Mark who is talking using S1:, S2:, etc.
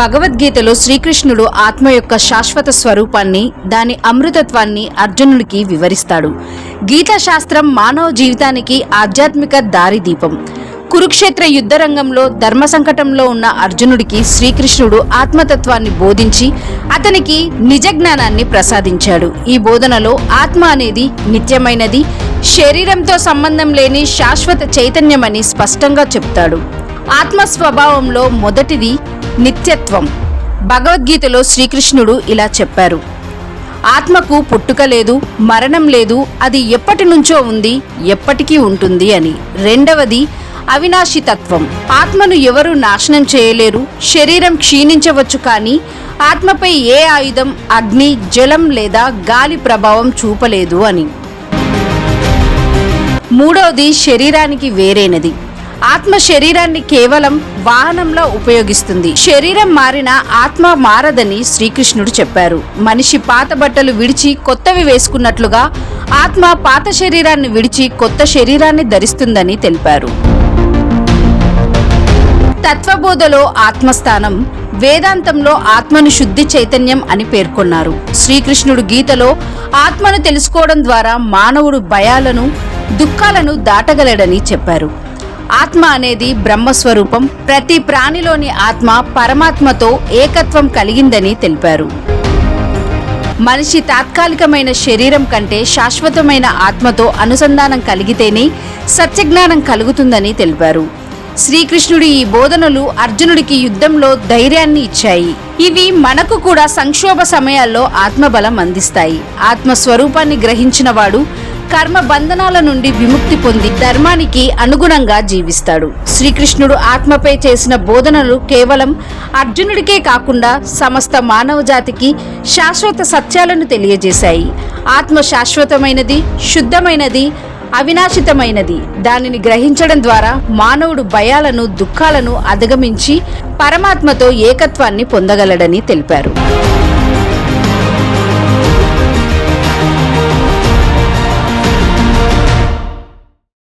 S1: భగవద్గీతలో శ్రీకృష్ణుడు ఆత్మ యొక్క శాశ్వత స్వరూపాన్ని దాని అమృతత్వాన్ని అర్జునుడికి వివరిస్తాడు. గీతా శాస్త్రం మానవ జీవితానికి ఆధ్యాత్మిక దారిదీపం. కురుక్షేత్ర యుద్ధ రంగంలో ధర్మ సంకటంలో ఉన్న అర్జునుడికి శ్రీకృష్ణుడు ఆత్మతత్వాన్ని బోధించి అతనికి నిజ జ్ఞానాన్ని ప్రసాదించాడు. ఈ బోధనలో ఆత్మ అనేది నిత్యమైనది శరీరంతో సంబంధం లేని శాశ్వత చైతన్యమని స్పష్టంగా చెప్తాడు. ఆత్మ స్వభావంలో మొదటిది నిత్యత్వం. భగవద్గీతలో శ్రీకృష్ణుడు ఇలా చెప్పారు. ఆత్మకు పుట్టుక లేదు మరణం లేదు అది ఎప్పటి నుంచో ఉంది ఎప్పటికీ ఉంటుంది అని. రెండవది అవినాశితత్వం ఆత్మను ఎవరు నాశనం చేయలేరు శరీరం క్షీణించవచ్చు కానీ ఆత్మపై ఏ ఆయుధం అగ్ని జలం లేదా గాలి ప్రభావం చూపలేదు అని. మూడవది శరీరానికి వేరైనది. ఆత్మ శరీరాన్ని కేవలం వాహనంలో ఉపయోగిస్తుంది. శరీరం మారిన ఆత్మ మారదని శ్రీకృష్ణుడు చెప్పారు. మనిషి పాత బట్టలు విడిచి కొత్తవి వేసుకున్నట్లుగా ఆత్మ పాత శరీరాన్ని విడిచి కొత్త శరీరాన్ని ధరిస్తుందని తెలిపారు. తత్వబోధలో ఆత్మస్థానం వేదాంతంలో ఆత్మను శుద్ధి చైతన్యం అని పేర్కొన్నారు. శ్రీకృష్ణుడు గీతలో ఆత్మను తెలుసుకోవడం ద్వారా మానవుడు భయాలను దుఃఖాలను దాటగలడని చెప్పారు. ఆత్మ అనేది బ్రహ్మస్వరూపం. ప్రతి ప్రాణిలోని ఆత్మ పరమాత్మతో ఏకత్వం కలిగిందని తెలిపారు. మనిషి తాత్కాలికమైన శరీరం కంటే శాశ్వతమైన ఆత్మతో అనుసంధానం కలిగితేనే సత్యజ్ఞానం కలుగుతుందని తెలిపారు. శ్రీకృష్ణుడి ఈ బోధనలు అర్జునుడికి యుద్ధంలో ధైర్యాన్ని ఇచ్చాయి. ఇవి మనకు కూడా సంక్షోభ సమయాల్లో ఆత్మబలం అందిస్తాయి. ఆత్మ స్వరూపాన్ని గ్రహించిన వాడు కర్మ బంధనాల నుండి విముక్తి పొంది ధర్మానికి అనుగుణంగా జీవిస్తాడు. శ్రీకృష్ణుడు ఆత్మపై చేసిన బోధనలు కేవలం అర్జునుడికే కాకుండా సమస్త మానవ జాతికి శాశ్వత సత్యాలను తెలియజేశాయి. ఆత్మ శాశ్వతమైనది శుద్ధమైనది అవినాశితమైనది. దానిని గ్రహించడం ద్వారా మానవుడు భయాలను దుఃఖాలను అధిగమించి పరమాత్మతో ఏకత్వాన్ని పొందగలడని తెలిపారు.